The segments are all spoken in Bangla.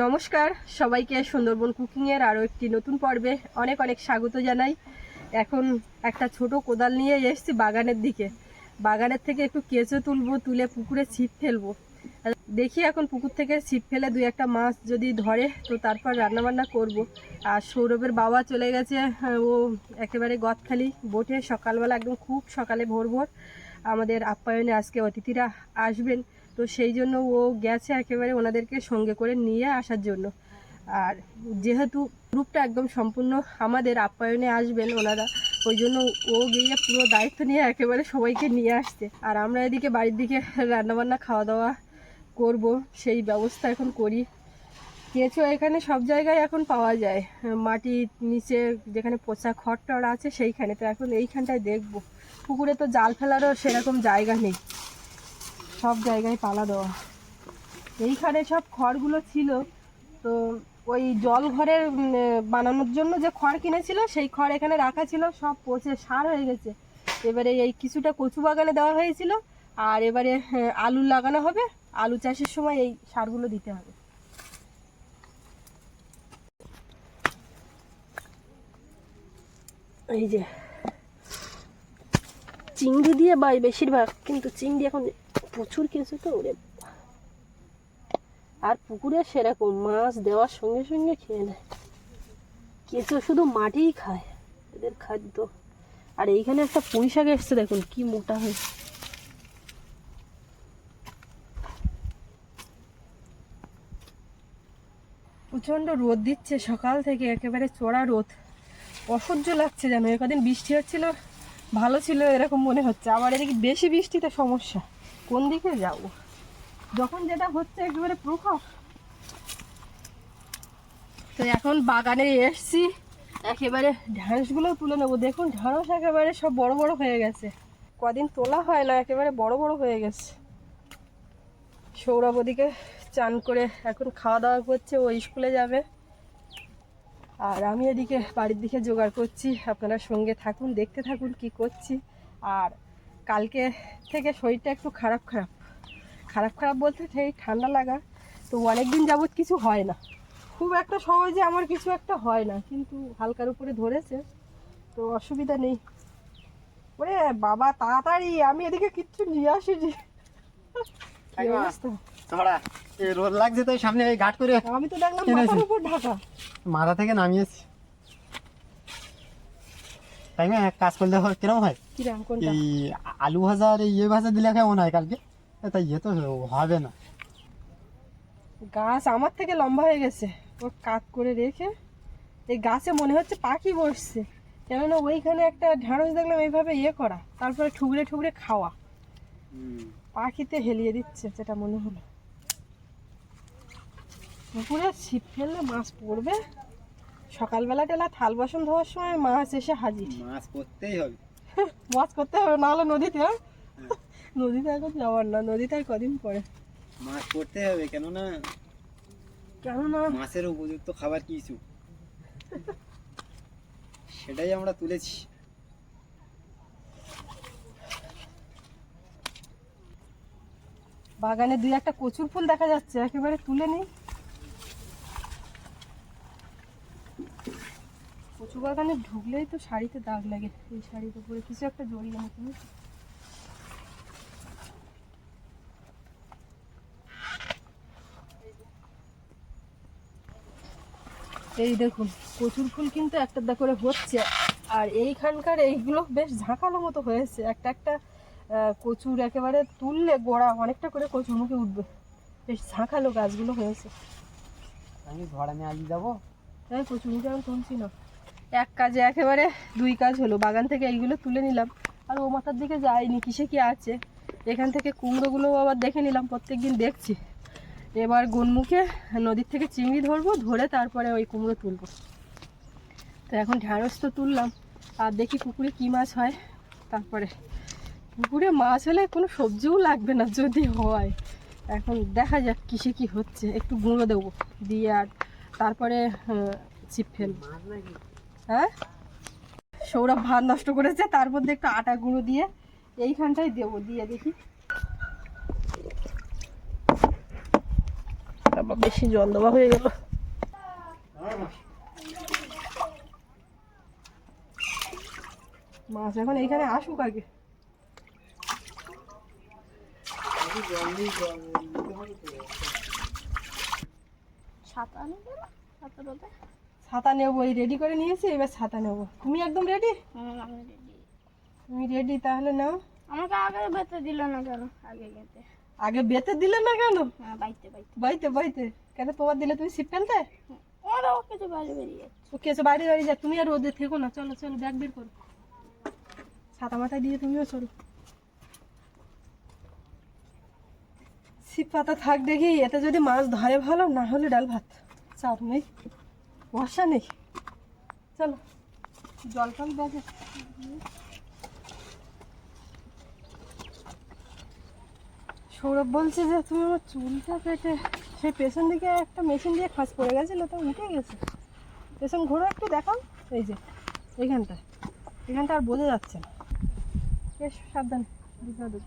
নমস্কার, সবাইকে সুন্দরবন কুকিংয়ের আরও একটি নতুন পর্বে অনেক অনেক স্বাগত জানাই। এখন একটা ছোট কোদাল নিয়ে এসেছি বাগানের দিকে। বাগানের থেকে একটু কেঁচো তুলবো, তুলে পুকুরে ছিপ ফেলব। দেখি এখন পুকুর থেকে ছিপ ফেলে দুই একটা মাছ যদি ধরে, তো তারপর রান্নাবান্না করব। আর সৌরভের বাবা চলে গেছে, ও একেবারে গদখালি বোটে। সকালবেলা একদম খুব সকালে ভোর ভোর। আমাদের আপ্যায়নে আজকে অতিথিরা আসবেন। তো সেই জন্য ও গেছে একেবারে ওনাদেরকে সঙ্গে করে নিয়ে আসার জন্য। আর যেহেতু গ্রুপটা একদম সম্পূর্ণ আমাদের আপ্যায়নে আসবেন ওনারা, ওই জন্য ও গিয়ে পুরো দায়িত্ব নিয়ে একেবারে সবাইকে নিয়ে আসছে। আর আমরা এদিকে বাড়ির দিকে রান্নাবান্না খাওয়া দাওয়া করব, সেই ব্যবস্থা এখন করি। কেঁচো এখানে সব জায়গায় এখন পাওয়া যায়। মাটির নিচে যেখানে পচা খড় আছে সেইখানে। তো এখন এইখানটায় দেখব। পুকুরে তো জাল ফেলারও সেরকম জায়গা নেই। সব জায়গায় পালা দেওয়া। এইখানে সব খড়গুলো ছিল। তো ওই জল ঘরের বানানোর জন্য যে খড় কিনেছিল সেই খড় এখানে রাখা ছিল। সব পচে সার হয়ে গেছে। এবারে এই কিছুটা কচু বাগানে দেওয়া হয়েছিল। আর এবারে হ্যাঁ, আলু লাগানো হবে। আলু চাষের সময় এই সারগুলো দিতে হবে। এই যে চিংড়ি দিয়ে বাই বেশিরভাগ কিন্তু চিংড়ি এখন প্রচুর কেঁচো তো ওরে। আর পুকুরে সেরকম মাছ দেওয়ার সঙ্গে সঙ্গে খেয়ে নেয়। কেঁচো শুধু মাটিই খায় এদের খাদ্য। আর এইখানে একটা পুঁই শাক এসছে, দেখুন কি মোটা হয়েছে প্রচণ্ড রোদ দিচ্ছে, সকাল থেকে একেবারে চড়া রোদ। অসহ্য লাগছে যেন একদিন বৃষ্টি হচ্ছিল, ভালো ছিল এরকম মনে হচ্ছে। আবার এদিকে বেশি বৃষ্টিতে সমস্যা। কোন দিকে যাব? যখন যেটা হচ্ছে একেবারে প্রভাব তো এখন বাগানে এসছি, একেবারে ঢ্যাঁড়সগুলো তুলে নেব। দেখুন ঢ্যাঁড়স একেবারে সব বড় বড় হয়ে গেছে। কদিন তোলা হয় না, একেবারে বড় বড় হয়ে গেছে। সৌরভ ওদিকে চান করে এখন খাওয়া দাওয়া করছে, ও স্কুলে যাবে। আর আমি এদিকে বাড়ির দিকে জোগাড় করছি, আপনারা সঙ্গে থাকুন, দেখতে থাকুন কি করছি। আর কালকে থেকে শরীরটা একটু খারাপ খারাপ। খারাপ খারাপ বলতে সেই ঠান্ডা লাগা। তো অনেক দিন যাবৎ কিছু হয় না। খুব একটা সহজে আমার কিছু একটা হয় না কিন্তু হালকার উপরে ধরেছে। তো অসুবিধা নেই। ওরে বাবা তাড়াতাড়ি আমি এদিকে কিচ্ছু নিয়ে আসিনি? রোদ লাগছে তো সামনে এই ঘাট করে আমি তো দেখলাম মাথার উপর ঢাকা। মাথা থেকে নামিয়েছি। এক কাজ করলে হয় কিরম হয়? কিরাম কোনটা? এই আলু ভাজা আর ইয়ে ভাজা দিলে কেমন হয় কালকে? ইয়ে তো হবে না। গাছ আমার থেকে লম্বা হয়ে গেছে। কাত করে রেখে এই গাছে মনে হচ্ছে পাখি বসছে। কেননা ওইখানে একটা ঢ্যাঁড়স দেখলাম এইভাবে ইয়ে করা। তারপরে ঠুকরে ঠুকরে খাওয়া। পাখিতে হেলিয়ে দিচ্ছে যেটা মনে হলো। পুকুরে ছিপ ফেললে মাছ পড়বে। সকালবেলা টেলা থাল বাসন ধোয়ার সময় মাছ এসে হাজির। মাছ করতেই হবে। মাছ করতে হবে না হলে নদীতে হ্যাঁ? নদীতে এখন যাওয়ার না নদীতে আর কদিন পরে। মাছ করতে হবে কেননা কেননা মাছের উপযুক্ত খাবার কিছু। সেটাই আমরা তুলেছি। বাগানে দুই একটা কচুর ফুল দেখা যাচ্ছে একেবারে তুলে নিই। কচু বাগানে ঢুকলেই তো শাড়িতে দাগ লাগে। এই শাড়ির উপরে কিছু একটা জড়িয়ে মতো এই দেখুন কচুর ফুল কিন্তু একটা একটা করে হচ্ছে। আর এইখানকার এইগুলো বেশ ঝাঁকালো মতো হয়েছে। একটা একটা কচুর একেবারে তুললে গোড়া অনেকটা করে কচুর মুখে উঠবে। বেশ ঝাঁকালো গাছগুলো হয়েছে। আমি ঘোড়া নিয়ে আলি যাব। হ্যাঁ কচুর মুখে আমি তুলছি না। এক কাজে একেবারে দুই কাজ হলো। বাগান থেকে এইগুলো তুলে নিলাম। আর ও মাথার দিকে যায়নি, কিসে কি আছে? এখান থেকে কুমড়োগুলো আবার দেখে নিলাম প্রত্যেক দিন দেখছি। এবার গুনমুখে নদীর থেকে চিংড়ি ধরবো, ধরে তারপরে ওই কুমড়ো তুলবো। তো এখন ঢ্যাঁড়স তো তুললাম, আর দেখি পুকুরে কী মাছ হয়। তারপরে পুকুরে মাছ হলে কোনো সবজিও লাগবে না, যদি হয়। এখন দেখা যাক কিসে কি হচ্ছে, একটু গুঁড়ো দেবো, দিয়ে আর তারপরে ছিপ ফেলব। হ্যাঁ? সৌরভ ভাত নষ্ট করেছে, তার মধ্যে একটু আটা গুঁড়ো দিয়ে এইখানটাই দেবো, দিয়ে দেখি। বেশি জল দেওয়া হয়ে গেল। মাছ এখন এইখানে আসুক আগে। নেবে না ছাতা নেব এই রেডি করে নিয়েছি এবার ছাতা নেব। তুমি একদম রেডি আমি রেডি তুমি রেডি তাহলে নাও। আমাকে আগে বেতে দিল না কেন? আগে গেতে আগে বেতে দিলে না কেন? হ্যাঁ বাইতে বাইতে। বাইতে বাইতে। কেন তোমার দিলে তুমি সিপ ফেলতে? ওরাও কিছু বাইরে বেরিয়ে যাচ্ছে। ও কেসে বাইরে বাইরে যা তুমি আর রোদে থেকো না। চলো চলো ব্যাগ বের করো। ছাতা মাথায় দিয়ে তুমিও চলো। ছিপ পাতা থাক দেখি এতে যদি মাছ ধরে ভালো না হলে ডাল ভাত। চাপ নেই। বর্ষা নেই। চলো, জল টল ব্যাগে সৌরভ বলছে যে, তুমি আমার চুলটা কেটে সেই পেছন দিকে একটা মেশিন দিয়ে খাঁজ পড়ে গেছিল, তো উঠে গেছে। পেছন ঘোরো একটু দেখাও। এই যে এইখানটা এখানটা আর বোঝা যাচ্ছে না। বেশ, সাবধান। দুটো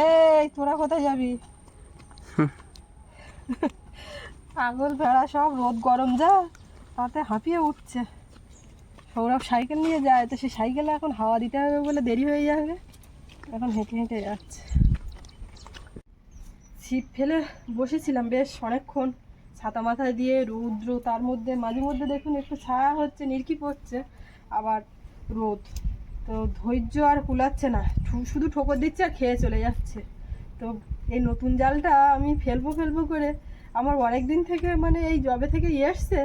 এই, তোরা কোথায় যাবি? পাগল ভেড়া সব রোদ গরম যা, তাতে হাঁপিয়ে উঠছে। সৌরভ সাইকেল নিয়ে যায়, তো সেই সাইকেলে এখন হাওয়া দিতে হবে বলে দেরি হয়ে যাবে। এখন হেঁটে হেঁটে যাচ্ছে। ছিপ ফেলে বসেছিলাম বেশ অনেকক্ষণ। ছাতা মাথায় দিয়ে রৌদ্র, তার মধ্যে, মাঝে মধ্যে দেখুন একটু ছায়া হচ্ছে, নিরকি পড়ছে, আবার রোদ। তো ধৈর্য আর কুলাচ্ছে না শুধু ঠোকর দিচ্ছে আর খেয়ে চলে যাচ্ছে। তো এই নতুন জালটা আমি ফেলব ফেলব করে আমার অনেক দিন থেকে মানে এই জবে থেকে এসছে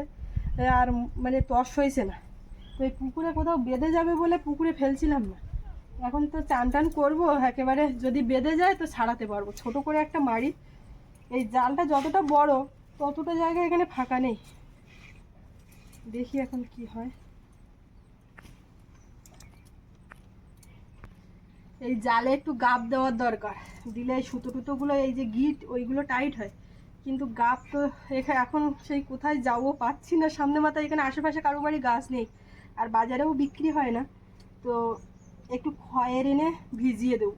আর মানে তস হয়েছে না। তো এই পুকুরে কোথাও বেঁধে যাবে বলে পুকুরে ফেলছিলাম না। এখন তো চান টান করব, একেবারে যদি বেঁধে যায় তো ছাড়াতে পারব। ছোট করে একটা মারি এই জালটা যতটা বড় ততটা জায়গা এখানে ফাঁকা নেই। দেখি এখন কি হয়। এই জালে একটু গাপ দেওয়ার দরকার। দিলে সুতো টুতোগুলো, এই যে গিট, ওইগুলো টাইট হয়। কিন্তু গাপ তো এখানে এখন সেই কোথায় যাব পাচ্ছি না। সামনে মাথায় এখানে আশেপাশে কারও বাড়ি গাছ নেই। আর বাজারেও বিক্রি হয় না। তো একটু খয়ের এনে ভিজিয়ে দেবো।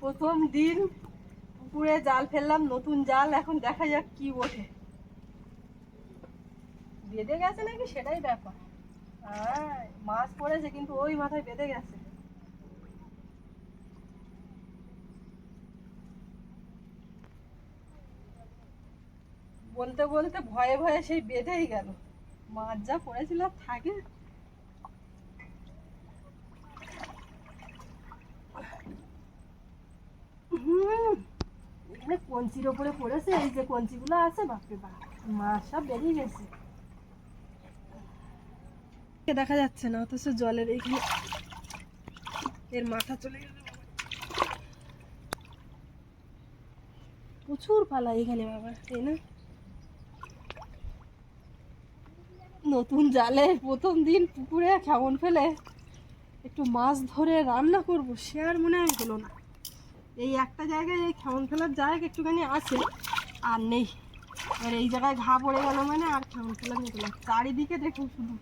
প্রথম দিন পুকুরে জাল ফেললাম, নতুন জাল, এখন দেখা যাক কি ওঠে। বেঁধে গেছে নাকি সেটাই ব্যাপার। হ্যাঁ মাছ পড়েছে, কিন্তু ওই মাথায় বেঁধে গেছে। বলতে বলতে ভয়ে ভয়ে সেই বেঁধেই গেল। মাছ যা পড়েছিল থাকে। হুম। এখানে কঞ্চির ওপরে পড়েছে, এই যে কঞ্চিগুলো আছে, বাপরে বাপ মাছ সব বেরিয়ে গেছে। দেখা যাচ্ছে না, অথচ জলের এইখানে এর মাথা চলে গেছে। প্রচুর পালা এখানে, বাবা, তাই না? নতুন জালে প্রথম দিন পুকুরে কেমন ফেলে একটু মাছ ধরে রান্না করব, সে আর মনে হয় না। এই একটা জায়গায় এই খেমন ফেলার জায়গা একটুখানি আছে, আর নেই। আর এই জায়গায় ঘা পড়ে গেল মানে আর খেমন ফেলার মতো না চারিদিকে দেখুন শুধু।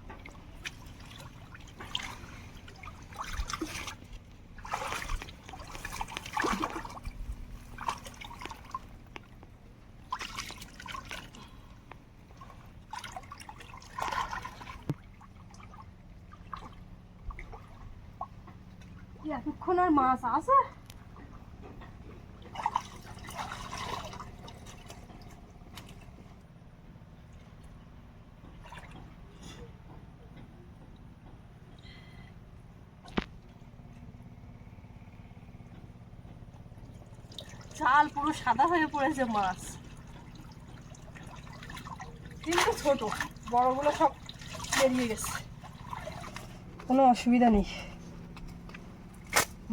এতক্ষণ আর মাছ আছে? চাল পুরো সাদা হয়ে পড়েছে মাছ। কিন্তু ছোট, বড়গুলো সব বেরিয়ে গেছে। কোনো অসুবিধা নেই।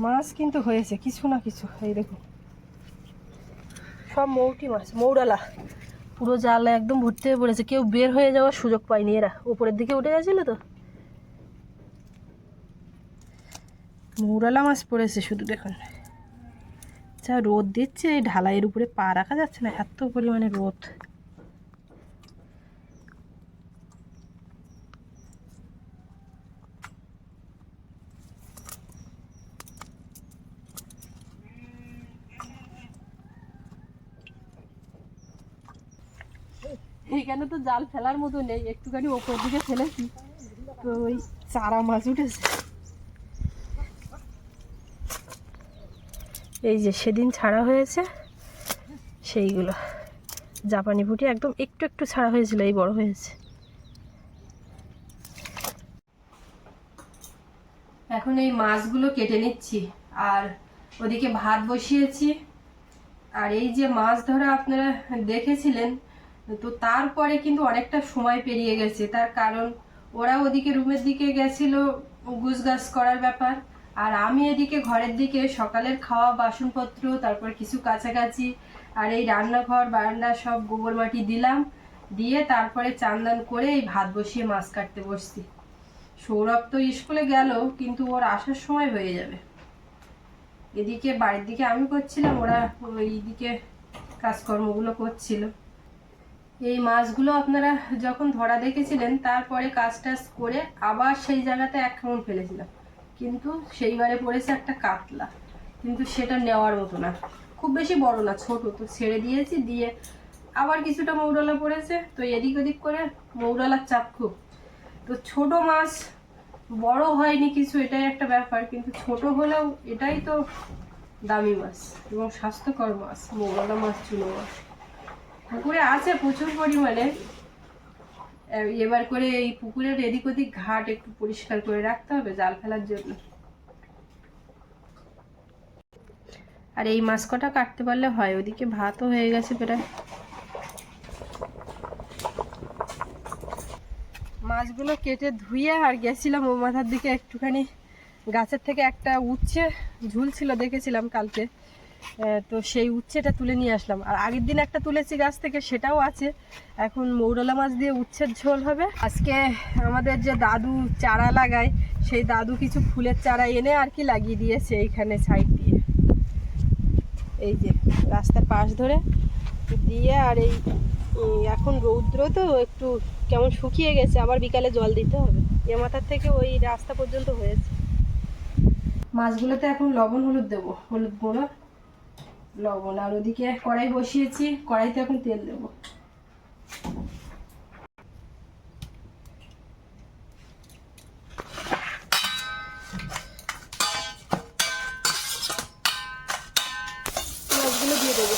মাছ কিন্তু হয়েছে, কিছু না কিছু, এই দেখুন। সব মৌটি মাছ মৌরালা পুরো জালে একদম ভর্তি হয়ে পড়েছে, কেউ বের হয়ে যাওয়ার সুযোগ পায়নি এরা। উপরের দিকে উঠে গেছিল তো। মৌরালা মাছ পড়েছে শুধু দেখুন। যা রোদ দিচ্ছে এই ঢালাইয়ের উপরে পা রাখা যাচ্ছে না, এত পরিমাণে রোদ। এইখানে তো জাল ফেলার মতো নেই, একটুখানি ওপর দিকে ফেলেছি। তো ওই চারা মাছ উঠেছে। এই যে সেদিন ছাড়া হয়েছে, সেইগুলো। জাপানি পুঁটি একদম একটু একটু ছাড়া হয়েছিল, এই বড় হয়েছে। এখন এই মাছগুলো কেটে নিচ্ছি, আর ওদিকে ভাত বসিয়েছি। আর এই যে মাছ ধরা আপনারা দেখেছিলেন, তো তারপরে কিন্তু অনেকটা সময় পেরিয়ে গেছে। তার কারণ ওরা ওদিকে রুমের দিকে গেছিল, গুছগাছ করার ব্যাপার। আর আমি এদিকে ঘরের দিকে সকালের খাওয়া, বাসনপত্র, তারপর কিছু কাছাকাছি আর এই রান্নাঘর, বারান্দা সব গোবর মাটি দিলাম। দিয়ে তারপরে চান্দান করে এই ভাত বসিয়ে মাছ কাটতে বসছি। সৌরভ তো স্কুলে গেল, কিন্তু ওর আসার সময় হয়ে যাবে। এদিকে বাড়ির দিকে আমি করছিলাম, ওরা ওই দিকে কাজকর্মগুলো করছিল। এই মাছগুলো আপনারা যখন ধরা দেখেছিলেন, তারপরে কাজ টাজ করে আবার সেই জায়গাতে এক কেমন ফেলেছিলাম। কিন্তু সেইবারে পড়েছে একটা কাতলা। কিন্তু সেটা নেওয়ার মতো না। খুব বেশি বড় না, ছোট। তো ছেড়ে দিয়েছি, দিয়ে আবার কিছুটা মৌরলা পড়েছে। তো এদিক ওদিক করে মৌরলার চাপ খুব। তো ছোট মাছ বড় হয়নি কিছু, এটাই একটা ব্যাপার। কিন্তু ছোট হলেও এটাই তো দামি মাছ এবং স্বাস্থ্যকর মাছ মৌরলা মাছ, চুনো মাছ। পুকুরে আছে প্রচুর পরিমাণে। এবার করে এই পুকুরের এদিক ওদিক ঘাট একটু পরিষ্কার করে রাখতে হবে, জাল ফেলার জন্য। আর এই মাছ কটা কাটতে পারলে হয়? ওদিকে ভাতও হয়ে গেছে প্রায়। মাছগুলো কেটে ধুয়ে আর গেছিলাম ও মাথার দিকে একটুখানি। গাছের থেকে একটা উচ্ছে ঝুলছিল, দেখেছিলাম কালকে। তো সেই উচ্ছেটা তুলে নিয়ে আসলাম। আর আগের দিন একটা তুলেছি গাছ থেকে, সেটাও আছে। এখন মৌরলা মাছ দিয়ে উচ্ছের ঝোল হবে। আজকে আমাদের যে দাদু চারা লাগায়, সেই দাদু কিছু ফুলের চারা এনে আর কি লাগিয়ে দিয়েছে এইখানে সাইড দিয়ে। এই যে, রাস্তার পাশ ধরে দিয়ে আর এই এখন রৌদ্র তো একটু কেমন শুকিয়ে গেছে, আবার বিকালে জল দিতে হবে। এ মাথার থেকে ওই রাস্তা পর্যন্ত হয়েছে। মাছগুলোতে এখন লবণ হলুদ দেবো, হলুদ গুঁড়ো। লবণ আর ওদিকে কড়াই বসিয়েছি কড়াইতে এখন তেল দেবো। মাছগুলো দিয়ে দেবো।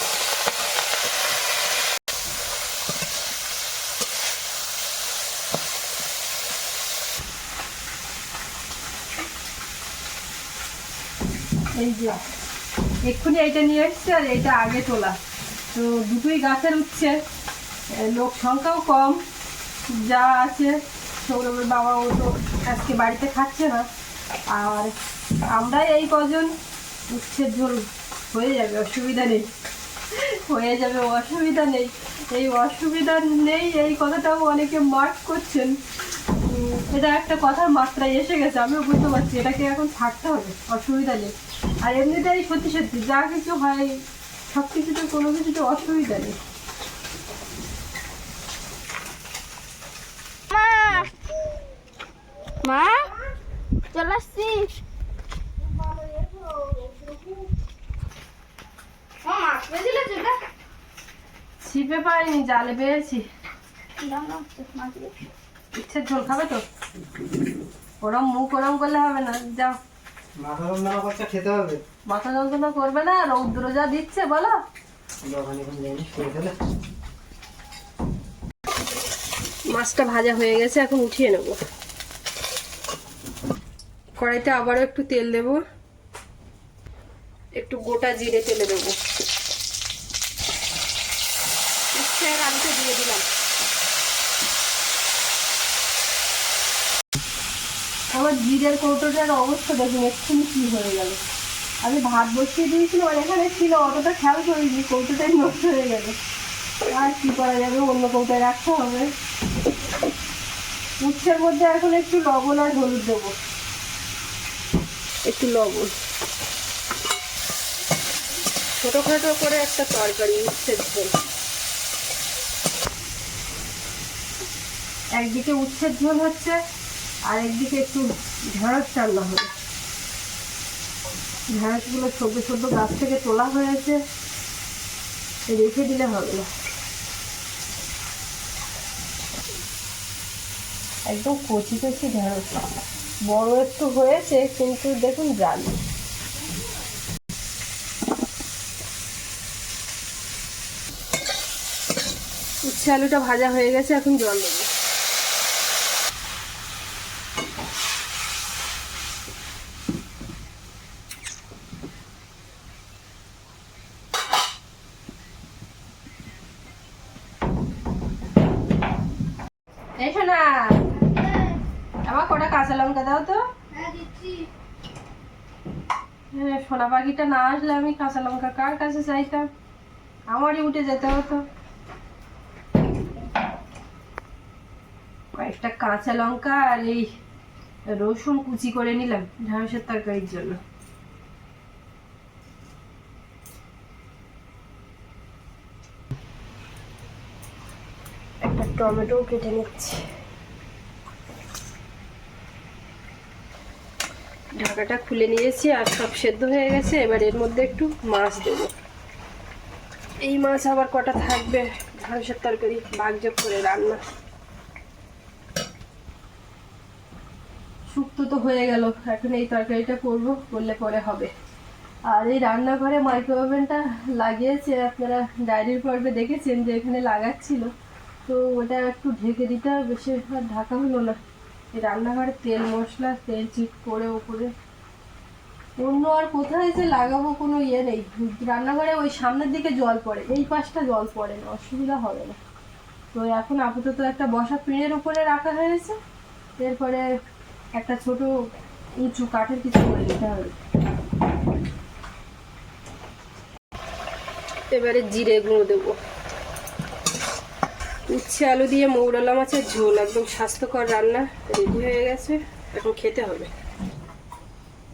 এই যে এক্ষুনি এইটা নিয়ে এসছে আর এইটা আগে তোলা। তো দুটোই গাছের উঠছে লোক সংখ্যাও কম। যা আছে, সৌরভের বাবা ও তো আজকে বাড়িতে খাচ্ছে না। আর আমরা এই কজন উচ্ছের ঝোল হয়ে যাবে, অসুবিধা নেই। হয়ে যাবে, অসুবিধা নেই। এই অসুবিধা নেই, এই কথাটাও অনেকে মার্ক করছেন। এটা একটা কথার মাত্রায় এসে গেছে, আমিও বুঝতে পারছি। এটাকে এখন থাকতে হবে, অসুবিধা নেই। আর এমনিতেই সত্যি সত্যি যা কিছু হয় সব কিছুতে কোনো কিছুতে অসুবিধা নেই। মা! চলে আসছি? ছিপে পাইনি জালে পেয়েছি। ইচ্ছের ঝোল খাবে তো? ওরম মুখ ওরম করলে হবে না যাও। মাথা যন্ত্রণা করছে খেতে হবে? মাথা যন্ত্রণা করবে না রৌদ্র যা দিচ্ছে বলো। মাছটা ভাজা হয়ে গেছে এখন উঠিয়ে নেব। কড়াইতে আবারও একটু তেল দেব। একটু গোটা জিরে তেলে দেবো উচ্ছে আর আলুটা দিয়ে দিলাম আমার জিরের কৌটোটার অবস্থা দেখুন এক্ষুনি কি হয়ে গেল। আমি ভাত বসিয়ে দিয়েছিলাম আর এখানে ছিল অতটা খেয়াল করিনি কৌটোটাই নষ্ট হয়ে গেল। আর কি করা যাবে অন্য কৌটায় রাখতে হবে। উচ্ছের মধ্যে এখন একটু লবণ আর হলুদ দেবো। একটু লবণ। ছোটোখাটো করে একটা তরকারি উচ্ছের ঝোল। একদিকে উচ্ছের ঝোল হচ্ছে আর একদিকে একটু ঢেঁড়স রান্না হবে। ঢেঁড়সগুলো ছোট ছোট গাছ থেকে তোলা হয়েছে, রেখে দিলে হবে না। একদম কচি কচি ঢেঁড়স। বড় একটু হয়েছে, কিন্তু দেখুন জাল। উচ্ছে আলুটা ভাজা হয়ে গেছে, এখন জল দেবো এসো না আমার কটা কাঁচা লঙ্কা দাও তো হ্যাঁ, পাখিটা না আসলে আমি কাঁচা লঙ্কা কার কাছে চাইতাম? আমারই উঠে যেতে হতো। কয়েকটা কাঁচা লঙ্কা আর এই রসুন কুচি করে নিলাম, ঢেঁড়সের তরকারির জন্য। একটা টমেটো কেটে নিচ্ছি। ঢাকাটা খুলে নিয়েছি আর সব সেদ্ধ হয়ে গেছে। এবার এর মধ্যে একটু মাছ দেবো। এই মাছ আবার কটা থাকবে? ঢেঁড়সের তরকারি ভাগযোগ করে রান্না। শুক্তো তো হয়ে গেল। এখন এই তরকারিটা করব, করলে পরে হবে। আর এই রান্নাঘরে মাইক্রো ওভেনটা লাগিয়েছে, আপনারা ডায়েরির পর্বে দেখেছেন যে এখানে লাগাচ্ছিল। তো ওটা একটু ঢেকে দিতে হবে আর ঢাকা হলো না। রান্নাঘরে তেল, মশলা, তেল চিট করে ওপরে। অন্য আর কোথায় যে লাগাবো কোনো ইয়ে নেই। রান্নাঘরে ওই সামনের দিকে জল পড়ে, এই পাশটা জল পড়ে না, অসুবিধা হবে না। তো এখন আপাতত একটা বসা পিঁড়ের উপরে রাখা হয়েছে। এরপরে একটা ছোট উঁচু কাঠের কিছু করে নিতে হবে। এবারে জিরে গুঁড়ো দেবো। উচ্ছে আলু দিয়ে মৌরলা মাছের ঝোল, একদম স্বাস্থ্যকর রান্না রেডি হয়ে গেছে। এখন খেতে হবে।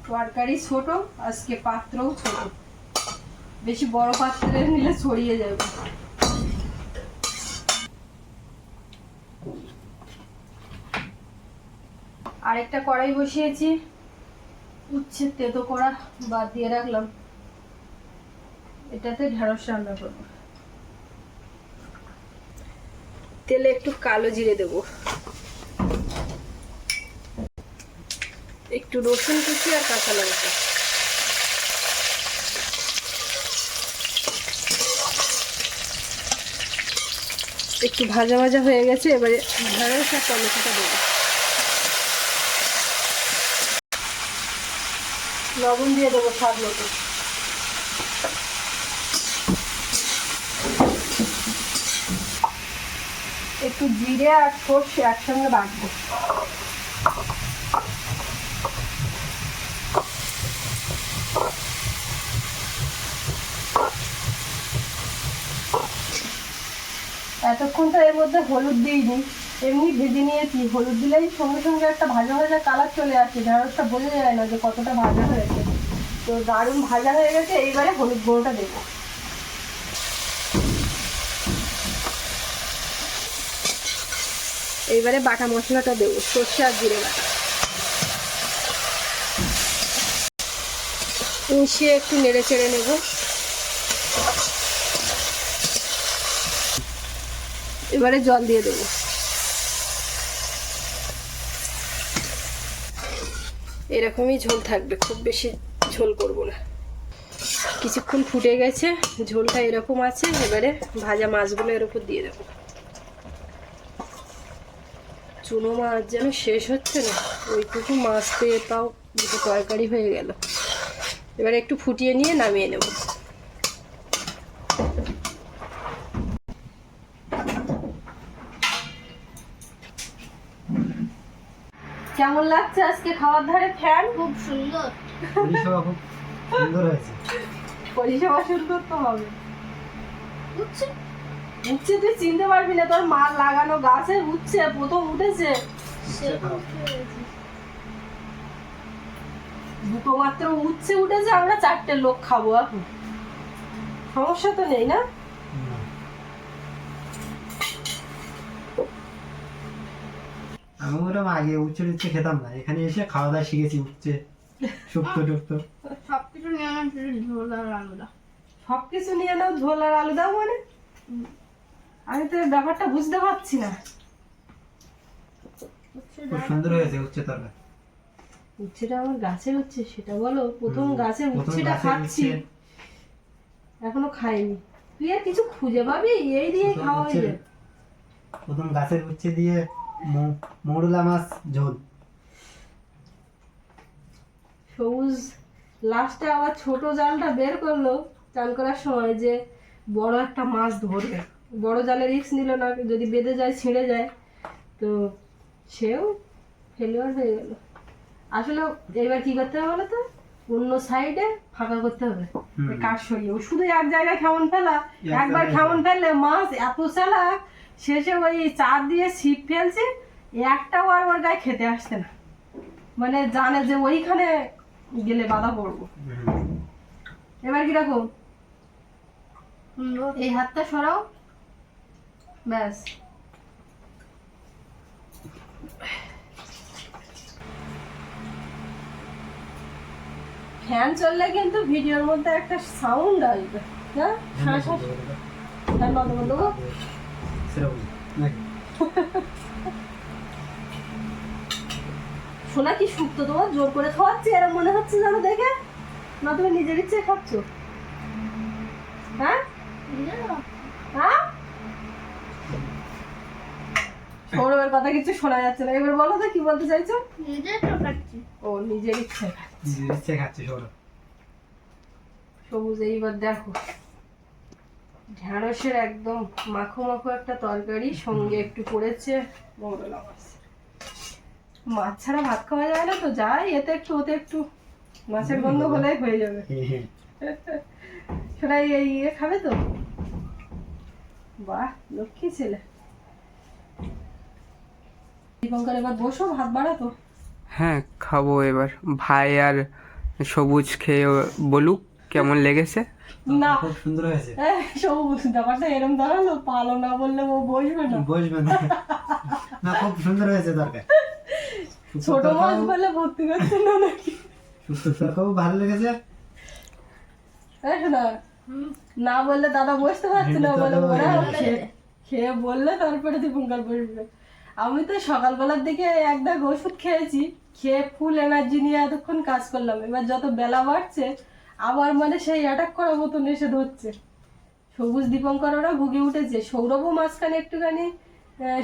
তরকারি ছোট, আজকে পাত্রও ছোট। বেশি বড় পাত্রে নিলে ছড়িয়ে যাবে। আরেকটা কড়াই বসিয়েছি। উচ্ছে তেতো কড়া বাদ দিয়ে রাখলাম। এটাতে ঢেঁড়স রান্না করব। তেলে একটু কালো জিরে দেব। একটু রসুন কুচি আর কাঁচা লঙ্কা। একটু ভাজা ভাজা হয়ে গেছে, এবারে ঢেঁড়স আর টমেটোটা দেবো। লবণ দিয়ে দেবো স্বাদ মতো। একটু জিরে আর সর্ষে একসঙ্গে বাটবো। এতক্ষণ তো এর মধ্যে হলুদ দিইনি, এমনি ভেজে নিয়েছি। হলুদ দিলেই সঙ্গে সঙ্গে একটা ভাজা ভাজা কালার চলে আসে ঢেঁড়সটা বোঝা যায় না যে কতটা ভাজা হয়েছে। তো দারুণ ভাজা হয়ে গেছে, এইবারে হলুদ গুঁড়োটা দেবো। এইবারে বাটা মশলাটা দেবো, সর্ষে আর জিরে বাটা। মিশিয়ে একটু নেড়ে চেড়ে নেব। এবারে জল দিয়ে দেবো। এরকমই ঝোল থাকবে, খুব বেশি ঝোল করব না। কিছুক্ষণ ফুটে গেছে, ঝোলটা এরকম আছে, এবারে ভাজা মাছগুলো এর উপর দিয়ে দেবো। চুনো মাছ যেন শেষ হচ্ছে না। ওইটুকু মাছ পেয়ে তাও দুটো তরকারি হয়ে গেল। এবার একটু ফুটিয়ে নিয়ে নামিয়ে নেব। কেমন লাগছে আজকে খাওয়ার ধারে ফ্যান? খুব সুন্দর। পরিষেবা খুব সুন্দর হয়েছে। পরিষেবা সুন্দর তো হবে। বুঝছে। উচ্ছে তুই চিনতে পারবি না তোর মাল লাগানো গাছে উচ্ছে প্রথম উঠেছে। দুটো মাত্র উচ্ছে উঠেছে আমরা চারটে লোক খাব এখন। সমস্যা তো নেই না? আমি ওরকম আগে উচ্চ উচ্চ খেতাম না। এখানে এসে খাওয়া দাওয়া শিখেছি উচ্চে শুক্তো টুক্তো। সব কিছু নিয়ে শুধু ঝোল আর আলুটা সব কিছু নিয়ে নাও ঝোল আর আলু দাও মানে আমি তো ব্যাপারটা বুঝতে পারছি না। খুব সুন্দর হয়েছে উচ্চে তরকারি উচ্ছেটা আমার গাছের হচ্ছে সেটা বলো প্রথম গাছের উচ্ছেটা খাচ্ছি। এখনও খাইনি। তুই আর কিছু খুঁজে পাবি? এই দিয়ে খাওয়া হয়ে উচ্ছে- প্রথম গাছের উচ্ছে দিয়ে মৌরলা মাছ ঝোল। সবুজ লাস্টে আবার ছোট জালটা বের করল চান করার সময় যে বড় একটা মাছ ধরবে। বড় জালে রিক্স নিল না যদি বেঁধে যায় ছিঁড়ে যায় তো সেও ফেলিওর হয়ে গেল। আসলে এবার কি করতে হবে বলো তো অন্য সাইডে ফাঁকা করতে হবে। কাঠ সরিয়ে। ও শুধু এক জায়গায় কেমন ফেলা একবার কেমন ফেললে মাছ এত চালাক শেষে ওই চার দিয়ে ছিপ ফেলছে একটাও আর ওর গায়ে খেতে আসছে না। মানে জানে যে ওইখানে গেলে বাধা পড়ব। এবার কীরকম এই হাতটা সরাও। ব্যাস ফ্যান চললে কিন্তু ভিডিওর মধ্যে একটা সাউন্ড আসবে না? হ্যাঁ, ফ্যান বন্ধ বন্ধ করো। শোনা কি শুক্তো তোমার? জোর করে খাওয়াচ্ছে? এরকম মনে হচ্ছে যেন দেখে? না তুমি নিজের ইচ্ছে খাচ্ছ? হ্যাঁ? হ্যাঁ সৌরভের কথা কিছু শোনা যাচ্ছে না। এবার বলো তো কি বলতে চাইছো? নিজে তো ও নিজের ইচ্ছে নিজের ইচ্ছে খাচ্ছে সৌরভ। সবুজ এইবার দেখো। ঢ্যাঁড়সের একদম মাখো মাখো একটা তরকারি সঙ্গে একটু পড়েছে মৌরলা মাছ মাছ ছাড়া ভাত খাওয়া যায় না তো যাই এতে একটু ওতে একটু। মাছের গন্ধ হলেই হয়ে যাবে। সেটা এই ইয়ে খাবে তো? বাহ লক্ষ্মী ছেলে। দীপঙ্কর এবার বসো ভাত বাড়াতো? হ্যাঁ খাব এবার। ভাই আর সবুজ খেয়ে বলুক কেমন লেগেছে। না। খুব সুন্দর হয়েছে। সবুজ ব্যাপারটা এরম দাঁড়াল পালো না বললে ও বসবে না। বসবে না। না খুব সুন্দর হয়েছে তরকারি ছোট মাছ বলে ভর্তি করছে না নাকি? তরকারিও ভালো লেগেছে। এই না বললে দাদা বসতে পারছে না বলে খেয়ে বললে তারপরে দীপঙ্কর বসবে। আমি তো সকালবেলার দিকে এক দাগ ওষুধ খেয়েছি খেয়ে ফুল এনার্জি নিয়ে এতক্ষণ কাজ করলাম। এবার যত বেলা বাড়ছে আবার মানে সেই অ্যাটাক করার মতন এসে ধরছে। সবুজ দীপঙ্কর ওরা ভুগে উঠেছে। সৌরভও মাঝখানে একটুখানি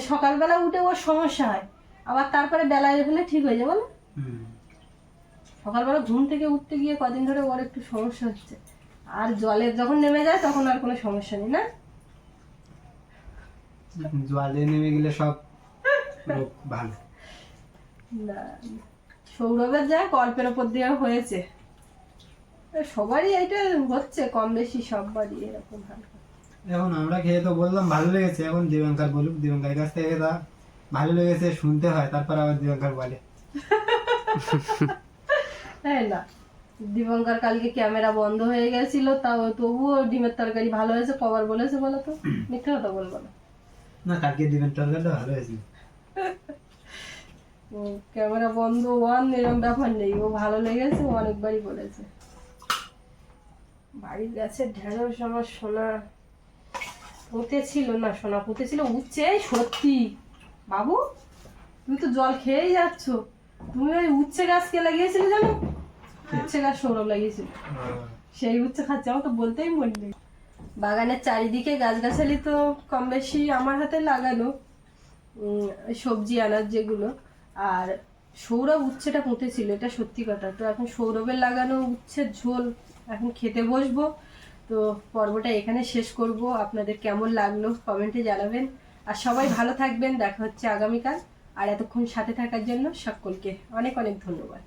সকালবেলা উঠে ওর সমস্যা হয়। আবার তারপরে বেলায় হলে ঠিক হয়ে যাবে না সকালবেলা ঘুম থেকে উঠতে গিয়ে কদিন ধরে ওর একটু সমস্যা হচ্ছে। আর জলের যখন নেমে যায় তখন আর কোনো সমস্যা নেই না? জলে নেমে গেলে সব রোগ ভালো। না সৌরভের যা গল্পের ওপর দিয়ে হয়েছে সবারই এটা হচ্ছে কম বেশি সববারই এরকম হালকা এখন আমরা খেয়ে তো বললাম ভালো লেগেছে। এখন দিবাঙ্কার বলুক দিবাঙ্কার কাছ থেকে তা ভালো লেগেছে শুনতে হয় তারপর আবার দিবাঙ্কার বলে। হ্যাঁ না দীপঙ্কর কালকে ক্যামেরা বন্ধ হয়ে গেছিল তাও তবুও ডিমের তরকারি ভালো হয়েছে কবার বলেছে বলো তো? মিথ্যে কথা বলব না। না কালকে ডিমের তরকারিটা ভালো হয়েছে ও ক্যামেরা বন্ধ ওয়ান এরকম ব্যাপার নেই। ও ভালো লেগেছে অনেকবারই বলেছে। বাড়ির গাছের ঢেঁড়স আমার সোনা পুঁতে ছিল না সোনা পুঁতে ছিল উচ্ছে সত্যি। বাবু তুমি তো জল খেয়েই যাচ্ছ। তুমি ওই উচ্ছে গাছ কে লাগিয়েছিলে জানো? উচ্ছে গাছ সৌরভ লাগিয়েছিল। সেই উচ্ছে খাচ্ছে আমার তো বলতেই মনে নেই। বাগানের চারিদিকে গাছগাছালি তো কম বেশি আমার হাতে লাগানো। সবজি আনার যেগুলো, আর সৌরভ উচ্ছেটা পুঁতেছিল, এটা সত্যি কথা। তো এখন সৌরভের লাগানো উচ্ছের ঝোল এখন খেতে বসবো। তো পর্বটা এখানে শেষ করব। আপনাদের কেমন লাগল কমেন্টে জানাবেন। আর সবাই ভালো থাকবেন, দেখা হচ্ছে আগামীকাল। আর এতক্ষণ সাথে থাকার জন্য সকলকে অনেক অনেক ধন্যবাদ।